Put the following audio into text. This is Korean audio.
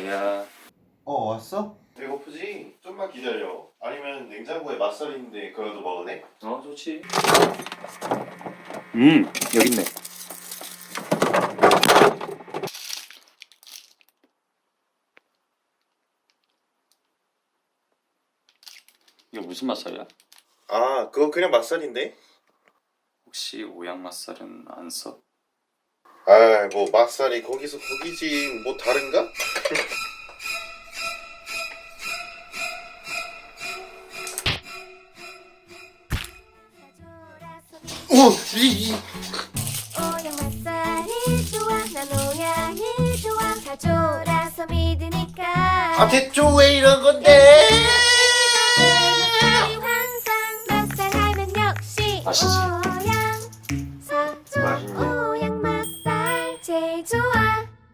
자기야 어 왔어? 배고프지? 좀만 기다려. 아니면 냉장고에 맛살 있는데 그거라도 먹을래? 어 좋지 음 여기 있네 이거 무슨 맛살이야? 아, 그거 그냥 맛살인데? 혹시 오양 맛살은 안 써? 아, 뭐 맛살이 거기서 거기지. 뭐 다른가? 오, 이, 이. 오양 맛살이 좋아 난 오양이 좋아 가져라서 믿으니까 아, 대충 왜 이런 건데? 이 환상 맛살 하면 역시 맛이지. Potato